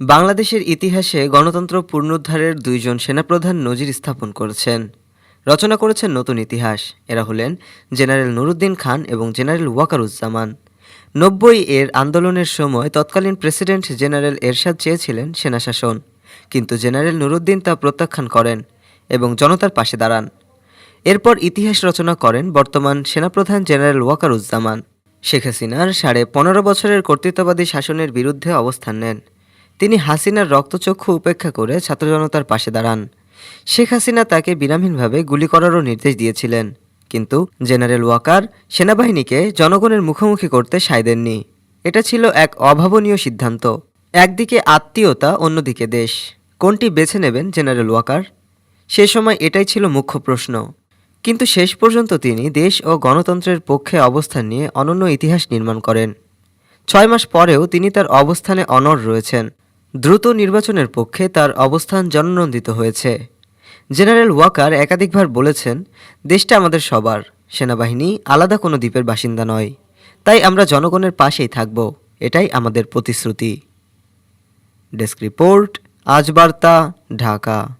বাংলাদেশের ইতিহাসে গণতন্ত্র পুনরুদ্ধারের দুইজন সেনাপ্রধান নজির স্থাপন করেছেন। রচনা করেছেন নতুন ইতিহাস। এরা হলেন জেনারেল নুরুদ্দিন খান এবং জেনারেল ওয়াকারুজ্জামান। নব্বই এর আন্দোলনের সময় তৎকালীন প্রেসিডেন্ট জেনারেল এরশাদ চেয়েছিলেন সেনাশাসন, কিন্তু জেনারেল নুরুদ্দিন তা প্রত্যাখ্যান করেন এবং জনতার পাশে দাঁড়ান। এরপর ইতিহাস রচনা করেন বর্তমান সেনাপ্রধান জেনারেল ওয়াকারুজ্জামান। শেখ হাসিনার সাড়ে পনেরো বছরের কর্তৃত্ববাদী শাসনের বিরুদ্ধে অবস্থান নেন। তিনি হাসিনার রক্তচক্ষু উপেক্ষা করে ছাত্র জনতার পাশে দাঁড়ান। শেখ হাসিনা তাকে বিরামহীনভাবে গুলি করারও নির্দেশ দিয়েছিলেন। কিন্তু জেনারেল ওয়াকার সেনাবাহিনীকে জনগণের মুখোমুখি করতে সায় দেননি। এটা ছিল এক অভাবনীয় সিদ্ধান্ত। একদিকে আত্মীয়তা, অন্যদিকে দেশ। কোনটি বেছে নেবেন জেনারেল ওয়াকার? সে সময় এটাই ছিল মুখ্য প্রশ্ন। কিন্তু শেষ পর্যন্ত তিনি দেশ ও গণতন্ত্রের পক্ষে অবস্থান নিয়ে অনন্য ইতিহাস নির্মাণ করেন। ছয় মাস পরেও তিনি তার অবস্থানে অনড় রয়েছেন। দ্রুত নির্বাচনের পক্ষে তার অবস্থান জননন্দিত হয়েছে। জেনারেল ওয়াকার একাধিকবার বলেছেন, দেশটা আমাদের সবার। সেনাবাহিনী আলাদা কোনো দ্বীপের বাসিন্দা নয়। তাই আমরা জনগণের পাশেই থাকব। এটাই আমাদের প্রতিশ্রুতি। ডেস্ক রিপোর্ট, আজ বার্তা, ঢাকা।